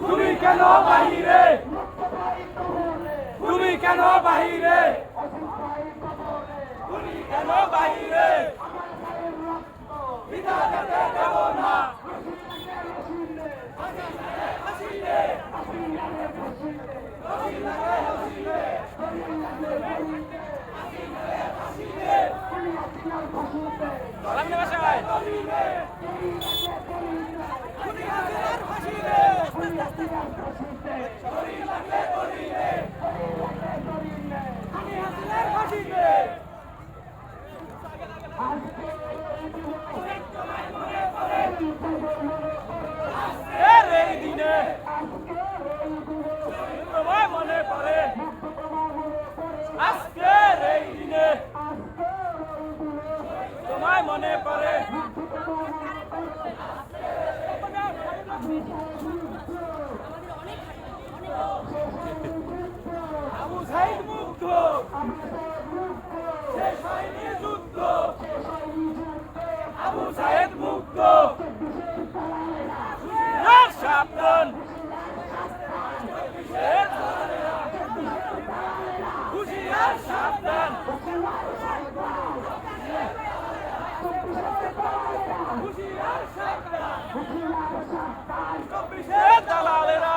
তুমি কেন বাহিরে? তুমি কেন বাহিরে? তুমি কেন বাহিরে? আবু মুগ্ধ আর সাবধান। হুশিয়ার সাবধান। হুশিয়ার সাবধান। চব্বিশের দালালেরা।